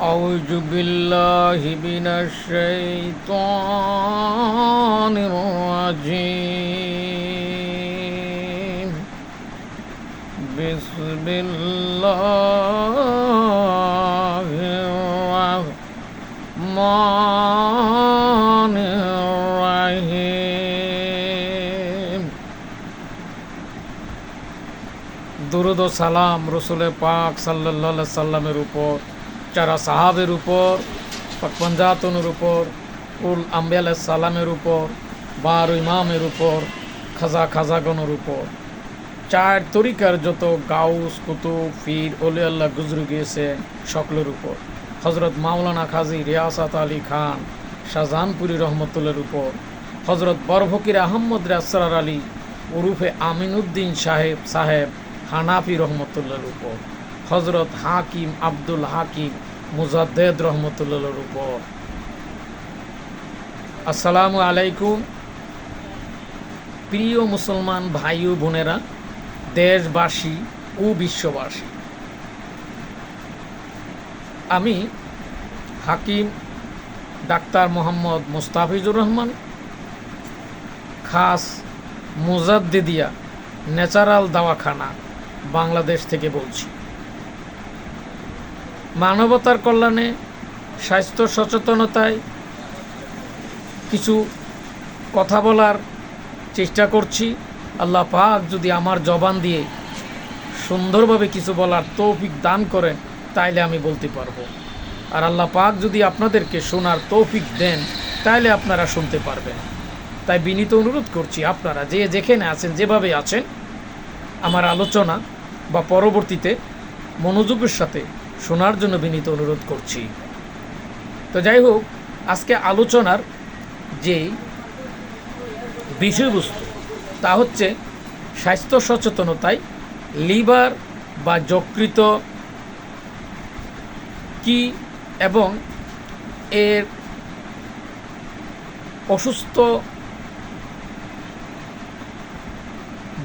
أعوذ بالله من الشيطان الرجيم بسم الله الرحمن الرحيم দুরুদ ও সালাম রসুলের পাক সাল্লাহ সাল্লামের উপর চারা সাহাবের উপর পঞ্জাতনের উপর উল আম্বিয়াল সালামের উপর, বার ইমামের উপর, খাজা খাজাগনের উপর। চার তরিকার যত গাউস, কুতুব ফির ওলি আল্লাহ গুজরু গিয়েছে সকলের উপর। হজরত মাওলানা খাজি রিয়াসাত আলী খান, শাহজাহানপুরি রহমতুল্লার উপর। হজরত বরফকির আহম্মদ রাসরার আলী, উরুফে আমিনুদ্দিন সাহেব সাহেব হানাফি রহমতুল্লার উপর। হজরত হাকিম আব্দুল হাকিম মুজাদ্দেদ রহমতুল্লার উপর। আসসালামু আলাইকুম। প্রিয় মুসলমান ভাই ও বোনেরা, দেশবাসী ও বিশ্ববাসী। আমি হাকিম ডাক্তার মোহাম্মদ মুস্তাফিজুর রহমান, খাস মুজাদ্দিদিয়া ন্যাচারাল দাওয়াখানা বাংলাদেশ থেকে বলছি। মানবতার কল্যাণে, স্বাস্থ্য সচেতনতায় কিছু কথা বলার চেষ্টা করছি। আল্লাহ পাক যদি আমার জবান দিয়ে সুন্দরভাবে কিছু বলার তৌফিক দান করেন, তাইলে আমি বলতে পারব। আর আল্লাহ পাক যদি আপনাদেরকে শোনার তৌফিক দেন, তাইলে আপনারা শুনতে পারবেন। তাই বিনীত অনুরোধ করছি আপনারা যে যেখানে আছেন, যেভাবে আছেন, আমার আলোচনা বা পরবর্তীতে মনোযোগের সাথে শোনার জন্য বিনীত অনুরোধ করছি। তো যাই হোক, আজকে আলোচনার যে বিষয়বস্তু, তা হচ্ছে স্বাস্থ্য সচেতনতায় লিভার বা যকৃত কি এবং এর অসুস্থ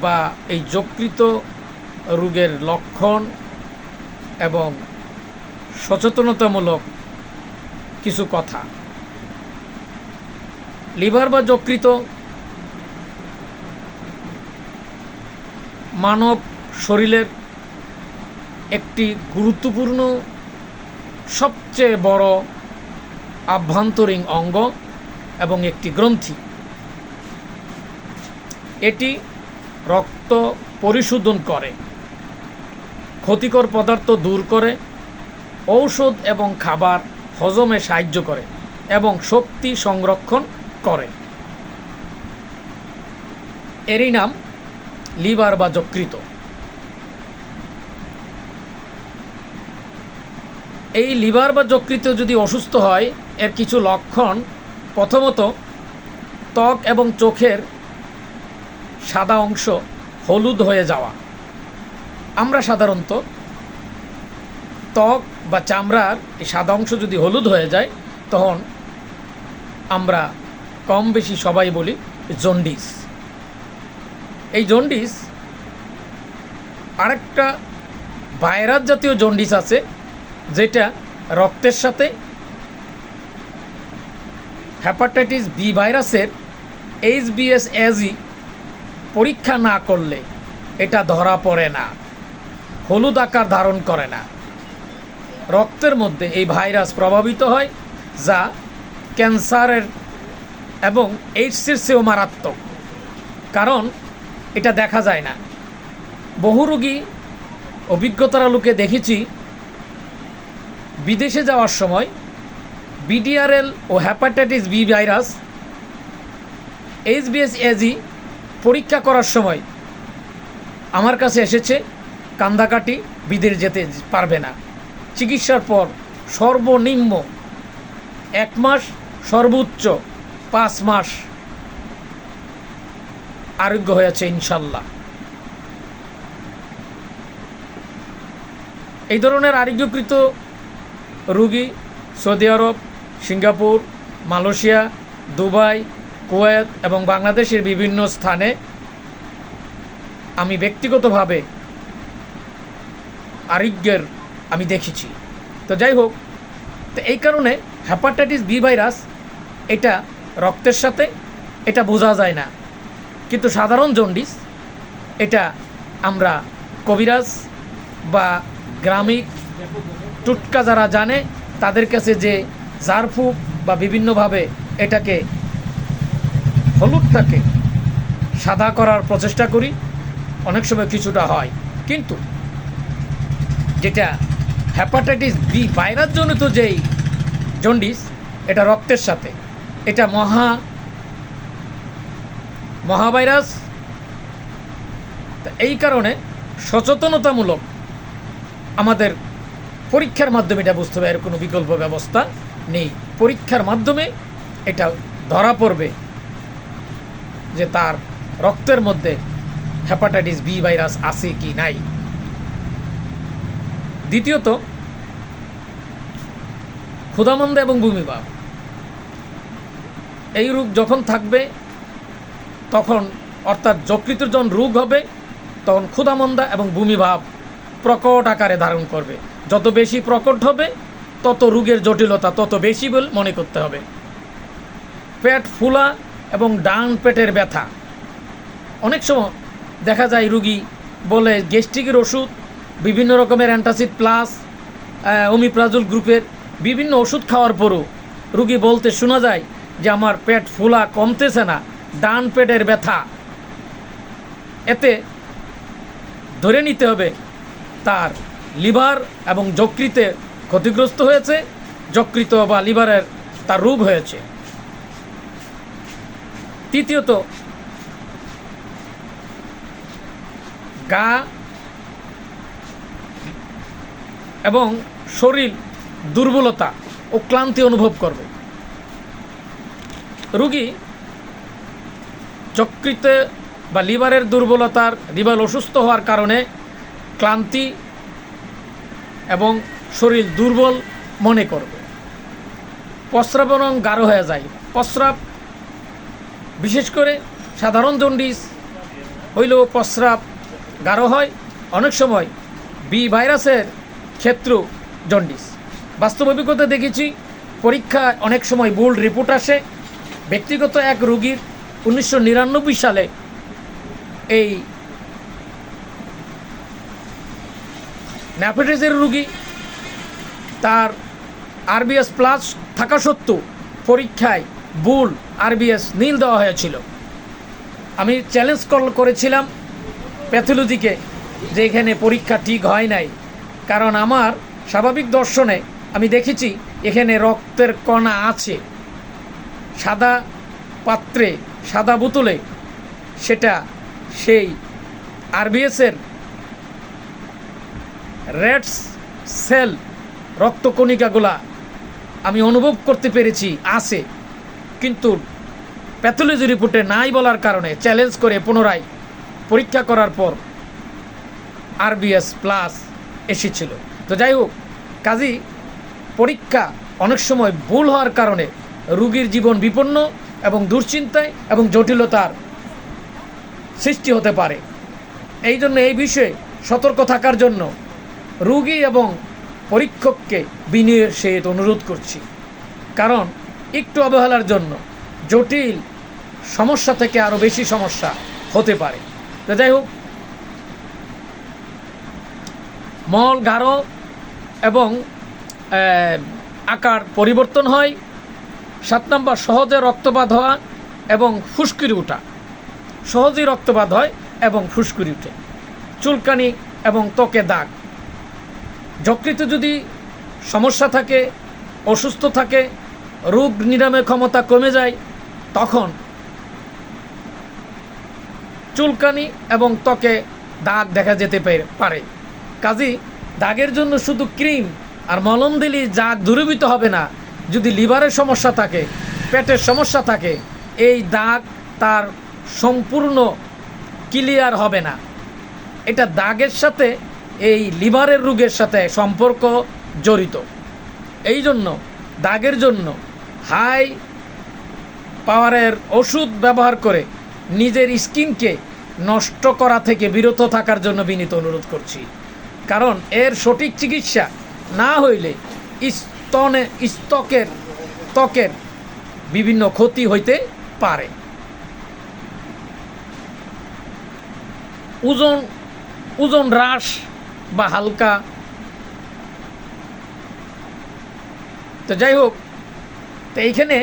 বা এই যকৃত রোগের লক্ষণ এবং সচেতনতামূলক কিছু কথা। লিভার বা যকৃত মানব শরীরের একটি গুরুত্বপূর্ণ, সবচেয়ে বড় আভ্যন্তরীণ অঙ্গ এবং একটি গ্রন্থি। এটি রক্ত পরিশোধন করে, ক্ষতিকর পদার্থ দূর করে ঔষধ এবং খাবার হজমে সাহায্য করে এবং শক্তি সংরক্ষণ করে। এরই নাম লিভার বা যকৃত এই লিভার বা যকৃত যদি অসুস্থ হয়, এর কিছু লক্ষণ প্রথমত ত্বক এবং চোখের সাদা অংশ হলুদ হয়ে যাওয়া। আমরা সাধারণত ত্বক বা চামড়ার এই সাদা অংশ যদি হলুদ হয়ে যায়, তখন আমরা কম বেশি সবাই বলি জন্ডিস। এই জন্ডিস, আরেকটা ভাইরাস জাতীয় জন্ডিস আছে, যেটা রক্তের সাথে হ্যাপাটাইটিস বি ভাইরাসের এইচ বিএস এজি পরীক্ষা না করলে এটা ধরা পড়ে না, হলুদ আকার ধারণ করে না। রক্তের মধ্যে এই ভাইরাস প্রভাবিত হয়, যা ক্যান্সারের এবং এইডসের চেয়েও মারাত্মক। কারণ এটা দেখা যায় না। বহু রোগী অভিজ্ঞতার আলোকে দেখেছি, বিদেশে যাওয়ার সময় বিডিআরএল ও hepatitis B virus, HBS AG পরীক্ষা করার সময় আমার কাছে এসেছে, কান্দাকাটি বিদেশ যেতে পারবে না। চিকিৎসার পর সর্বনিম্ন এক মাস, সর্বোচ্চ পাঁচ মাস আরোগ্য হয়েছে ইনশাল্লাহ। এই ধরনের আরোগ্যকৃত রুগী Saudi Arab, Singapore, Malaysia, Dubai, Kuwait এবং বাংলাদেশের বিভিন্ন স্থানে আমি ব্যক্তিগতভাবে আরোগ্যের আমি দেখেছি। তো যাই হোক, তো এই কারণে হ্যাপাটাইটিস বি ভাইরাস এটা রক্তের সাথে এটা বোঝা যায় না। কিন্তু সাধারণ জন্ডিস এটা আমরা কবিরাজ বা গ্রামিক টুটকা যারা জানে, তাদের কাছে যে জারফুক বা বিভিন্নভাবে এটাকে হলুদটাকে সাদা করার প্রচেষ্টা করি, অনেক সময় কিছুটা হয়। কিন্তু যেটা হ্যাপাটাইটিস বি ভাইরাস জনিত যেই জন্ডিস, এটা রক্তের সাথে। এটা মহা মহাভাইরাস। তা এই কারণে সচেতনতামূলক আমাদের পরীক্ষার মাধ্যমে এটা বুঝতে হবে, এর কোনো বিকল্প ব্যবস্থা নেই। পরীক্ষার মাধ্যমে এটা ধরা পড়বে যে তার রক্তের মধ্যে হ্যাপাটাইটিস বি ভাইরাস আছে কি নাই। দ্বিতীয়ত, ক্ষুধামন্দা এবং ভূমিভাব। এই রোগ যখন থাকবে, তখন অর্থাৎ যকৃতের যখন রোগ হবে, তখন ক্ষুধামন্দা এবং ভূমিভাব প্রকট আকারে ধারণ করবে। যত বেশি প্রকট হবে, তত রোগের জটিলতা তত বেশি বলে মনে করতে হবে। পেট ফুলা এবং ডান পেটের ব্যথা। অনেক সময় দেখা যায় রুগী বলে গ্যাস্ট্রিকের ওষুধ বিভিন্ন রকমের অ্যান্টাসিড প্লাস ওমিপ্রাজুল গ্রুপের বিভিন্ন ওষুধ খাওয়ার পরও রুগী বলতে শোনা যায় যে আমার পেট ফোলা কমতেছে না, ডান পেটের ব্যথা। এতে ধরে নিতে হবে তার লিভার এবং যকৃতে ক্ষতিগ্রস্ত হয়েছে, যকৃত বা লিভারের তার রোগ হয়েছে। তৃতীয়ত, গা এবং শরীর দুর্বলতা ও ক্লান্তি অনুভব করবে। রুগী যকৃতে বা লিভারের দুর্বলতার লিভার অসুস্থ হওয়ার কারণে ক্লান্তি এবং শরীর দুর্বল মনে করবে। প্রস্রাব গাঢ় হয়ে যায়। প্রস্রাব, বিশেষ করে সাধারণ জন্ডিস হইলেও প্রস্রাব গাঢ় হয়। অনেক সময় বি ভাইরাসের ক্ষেত্র জন্ডিস। বাস্তব অভিজ্ঞতা দেখেছি পরীক্ষা অনেক সময় বোল্ড রিপোর্ট আসে। ব্যক্তিগত এক রোগীর উনিশশো নিরানব্বই সালে এই ন্যাফেটিসের রুগী, তার আরবিএস প্লাস থাকা সত্ত্বেও পরীক্ষায় বুল আরবিএস নীল দেওয়া হয়েছিল। আমি চ্যালেঞ্জ কল করেছিলাম প্যাথোলজিকে যে এখানে পরীক্ষা ঠিক হয় নাই। কারণ আমার স্বাভাবিক দর্শনে আমি দেখেছি, এখানে রক্তের কণা আছে। সাদা পাত্রে, সাদা বোতলে। সেটা সেই আরবিএসের রেডস সেল রক্তকণিকাগুলা আমি অনুভব করতে পেরেছি, আছে। কিন্তু প্যাথোলজি রিপোর্টে নাই বলার কারণে চ্যালেঞ্জ করে পুনরায় পরীক্ষা করার পর আরবিএস প্লাস এসেছিল। তো যাই হোক, কাজী, পরীক্ষা অনেক সময় ভুল হওয়ার কারণে রুগীর জীবন বিপন্ন এবং দুশ্চিন্তায় এবং জটিলতার সৃষ্টি হতে পারে। এই জন্য এই বিষয়ে সতর্ক থাকার জন্য রুগী এবং পরীক্ষককে বিনয়ের সহিত অনুরোধ করছি। কারণ একটু অবহেলার জন্য জটিল সমস্যা থেকে আরও বেশি সমস্যা হতে পারে। তো যাই হোক মল, গাঢ় এবং আকার পরিবর্তন হয়। সাত নম্বর, সহজে রক্তপাত হওয়া এবং ফুসকুরি ওঠা সহজেই রক্তপাত হয় এবং ফুসকুরি ওঠে চুলকানি এবং ত্বকে দাগ। যকৃতে যদি সমস্যা থাকে, অসুস্থ থাকে, রোগ নিরাময় ক্ষমতা কমে যায়, তখন চুলকানি এবং ত্বকে দাগ দেখা যেতে পারে। কাজেই দাগের জন্য শুধু ক্রিম আর মলম দিলেই দাগ দূরীভূত হবে না। যদি লিভারের সমস্যা থাকে, পেটের সমস্যা থাকে, এই দাগ তার সম্পূর্ণ ক্লিয়ার হবে না। এটা দাগের সাথে এই লিভারের রোগের সাথে সম্পর্ক জড়িত। এই জন্য দাগের জন্য হাই পাওয়ারের ওষুধ ব্যবহার করে নিজের স্কিনকে নষ্ট করা থেকে বিরত থাকার জন্য বিনীত অনুরোধ করছি। কারণ এর সঠিক চিকিৎসা না হইলে স্তনে, স্তকের, ত্বকের বিভিন্ন ক্ষতি হইতে পারে। ওজন ওজন হ্রাস বা হালকা। তো যাই হোক, তো এইখানে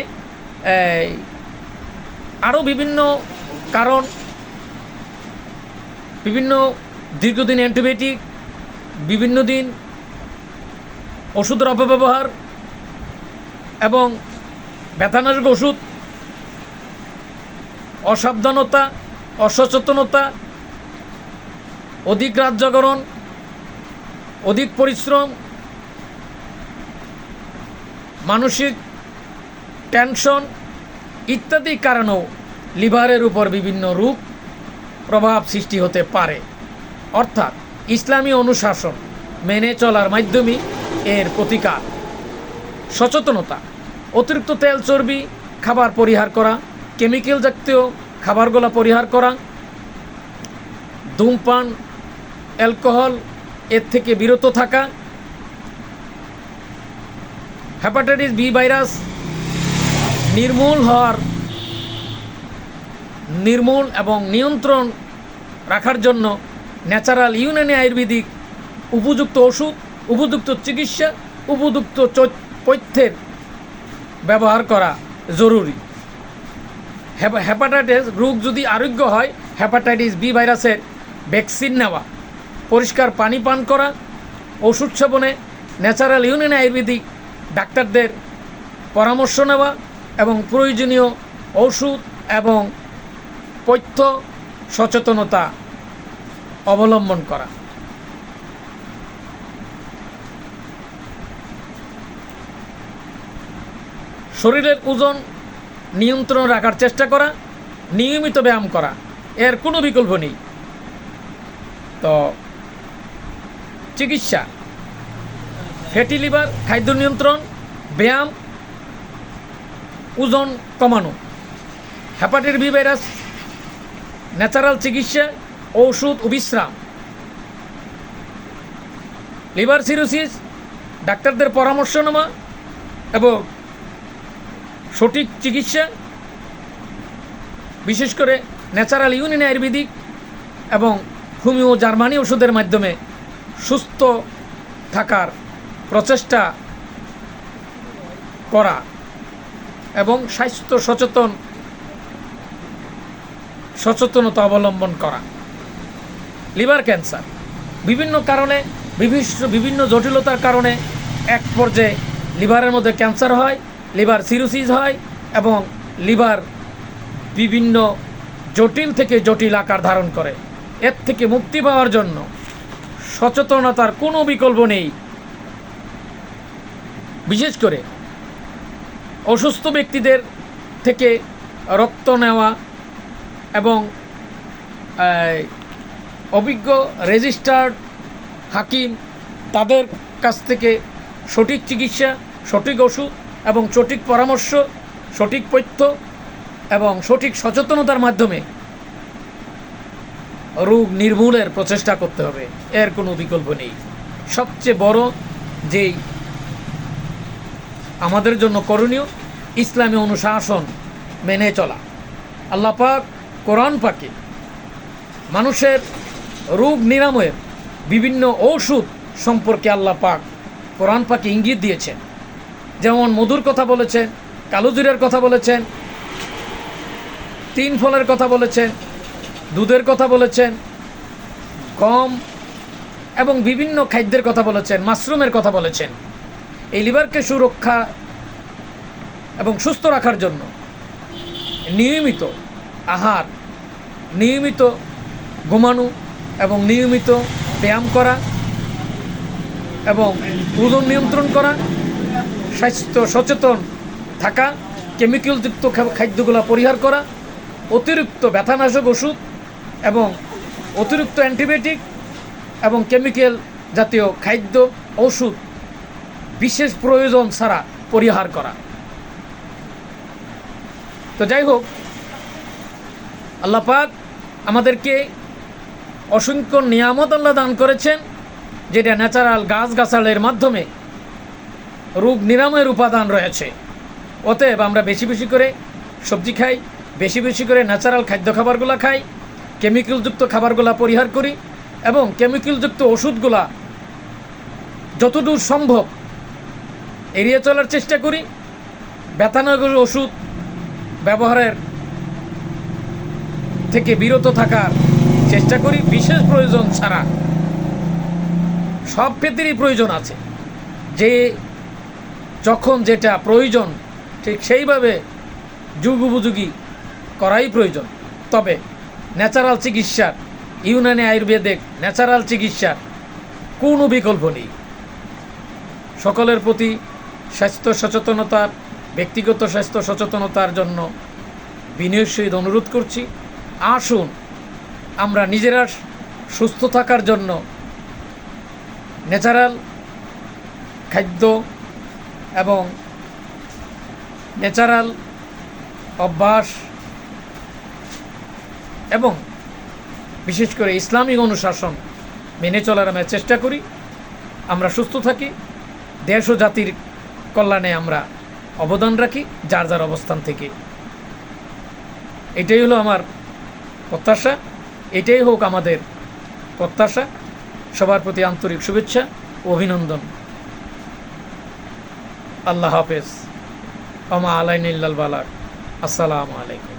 আরও বিভিন্ন কারণ, বিভিন্ন দীর্ঘদিন অ্যান্টিবায়োটিক বিভিন্ন দিন ওষুধের অপব্যবহার এবং ব্যথানাশক ওষুধ, অসাবধানতা, অসচেতনতা, অধিক রাত জাগরণ, অধিক পরিশ্রম, মানসিক টেনশন ইত্যাদি কারণেও লিভারের উপর বিভিন্ন রূপ প্রভাব সৃষ্টি হতে পারে। অর্থাৎ ইসলামী অনুশাসন মেনে চলার মাধ্যমে এর প্রতিকার। সচেতনতা, অতিরিক্ত তেল চর্বি, খাবার পরিহার করা, কেমিক্যাল জাতীয় খাবারগুলো পরিহার করা, ধূমপান, অ্যালকোহল এর থেকে বিরত থাকা হ্যাপাটাইটিস বি ভাইরাস নির্মূল হওয়ার, নির্মূল এবং নিয়ন্ত্রণ রাখার জন্য ন্যাচারাল ইউনানি আয়ুর্বেদিক, উপযুক্ত ওষুধ, উপযুক্ত চিকিৎসা, উপযুক্ত পথ্যের ব্যবহার করা জরুরি। হ্যাপাটাইটিস রোগ যদি আরোগ্য হয় হ্যাপাটাইটিস বি ভাইরাসের ভ্যাকসিন নেওয়া, পরিষ্কার পানি পান করা, ওষুধ সেবনে ন্যাচারাল ইউনিয়ন আয়ুর্বেদিক ডাক্তারদের পরামর্শ নেওয়া এবং প্রয়োজনীয় ওষুধ এবং পথ্য সচেতনতা অবলম্বন করা। শরীরের ওজন নিয়ন্ত্রণ রাখার চেষ্টা করা, নিয়মিত ব্যায়াম করা, এর কোনো বিকল্প নেই। তো চিকিৎসা, ফ্যাটি লিভার, খাদ্য নিয়ন্ত্রণ, ব্যায়াম, ওজন কমানো হ্যাপাটাইটিস বি ভাইরাস, ন্যাচারাল চিকিৎসা ঔষধ ও বিশ্রাম। লিভার সিরোসিস, ডাক্তারদের পরামর্শ নেওয়া এবং সঠিক চিকিৎসা, বিশেষ করে ন্যাচারাল ইউনিয়ন আয়ুর্বেদিক এবং হোমিও জার্মানি ওষুধের মাধ্যমে সুস্থ থাকার প্রচেষ্টা করা এবং স্বাস্থ্য সচেতন, সচেতনতা অবলম্বন করা। Liver cancer. বিভিন্ন কারণে বিভিন্ন বিভিন্ন জটিলতার কারণে এক পর্যায়ে লিভারের মধ্যে ক্যান্সার হয়, লিভার সিরোসিস হয় এবং লিভার বিভিন্ন জটিল থেকে জটিল আকার ধারণ করে। এর থেকে মুক্তি পাওয়ার জন্য সচেতনতার কোনো বিকল্প নেই। বিশেষ করে অসুস্থ ব্যক্তিদের থেকে রক্ত নেওয়া এবং অভিজ্ঞ রেজিস্টার্ড হাকিম, তাদের কাছ থেকে সঠিক চিকিৎসা, সঠিক ওষুধ এবং সঠিক পরামর্শ, সঠিক পথ্য এবং সঠিক সচেতনতার মাধ্যমে রোগ নির্মূলের প্রচেষ্টা করতে হবে। এর কোনো বিকল্প নেই। সবচেয়ে বড় যেই আমাদের জন্য করণীয়, ইসলামী অনুশাসন মেনে চলা। আল্লাপাক কোরআন পাকে মানুষের রোগ নিরাময়ের বিভিন্ন ঔষধ সম্পর্কে আল্লাহ পাক কোরআন পাকে ইঙ্গিত দিয়েছেন। যেমন মধুর কথা বলেছেন কালোজিরের কথা বলেছেন তিন ফলের কথা বলেছেন দুধের কথা বলেছেন গম এবং বিভিন্ন খাদ্যের কথা বলেছেন, মাশরুমের কথা বলেছেন। এই লিভারকে সুরক্ষা এবং সুস্থ রাখার জন্য নিয়মিত আহার, নিয়মিত ঘুমানো এবং নিয়মিত ব্যায়াম করা এবং ওজন নিয়ন্ত্রণ করা, স্বাস্থ্য সচেতন থাকা, কেমিক্যালযুক্ত খাদ্যগুলো পরিহার করা, অতিরিক্ত ব্যথানাশক ওষুধ এবং অতিরিক্ত অ্যান্টিবায়োটিক এবং কেমিক্যাল জাতীয় খাদ্য ওষুধ বিশেষ প্রয়োজন ছাড়া পরিহার করা। তো যাই হোক আল্লাপাক আমাদেরকে অসংখ্য নিয়ামত আল্লাহ দান করেছেন, যেটা ন্যাচারাল গাছ গাছালের মাধ্যমে রোগ নিরাময়ের উপাদান রয়েছে। অতএব আমরা বেশি বেশি করে সবজি খাই, বেশি বেশি করে ন্যাচারাল খাদ্য খাবারগুলো খাই কেমিক্যালযুক্ত খাবারগুলো পরিহার করি এবং কেমিক্যালযুক্ত ওষুধগুলা যতদূর সম্ভব এড়িয়ে চলার চেষ্টা করি। ব্যথানগর ওষুধ ব্যবহারের থেকে বিরত থাকার চেষ্টা করি বিশেষ প্রয়োজন ছাড়া। সব ক্ষেত্রেই প্রয়োজন আছে। যে যখন যেটা প্রয়োজন, ঠিক সেইভাবে যুগ উপযোগী করাই প্রয়োজন। তবে ন্যাচারাল চিকিৎসার, ইউনানি আয়ুর্বেদিক ন্যাচারাল চিকিৎসার কোনো বিকল্প নেই। সকলের প্রতি স্বাস্থ্য সচেতনতার, ব্যক্তিগত স্বাস্থ্য সচেতনতার জন্য বিনয়ের সহিত অনুরোধ করছি, আসুন আমরা নিজেরা সুস্থ থাকার জন্য ন্যাচারাল খাদ্য এবং ন্যাচারাল অভ্যাস এবং বিশেষ করে ইসলামিক অনুশাসন মেনে চলার আমরা চেষ্টা করি। আমরা সুস্থ থাকি, দেশ ও জাতির কল্যাণে আমরা অবদান রাখি, যার যার অবস্থান থেকে। এটাই হলো আমার প্রত্যাশা। এটাই হোক আমাদের প্রত্যাশা। সবার প্রতি আন্তরিক শুভেচ্ছা অভিনন্দন। আল্লাহ হাফেজ। আমা আলাইন বালাক আসসালামু আলাইকুম।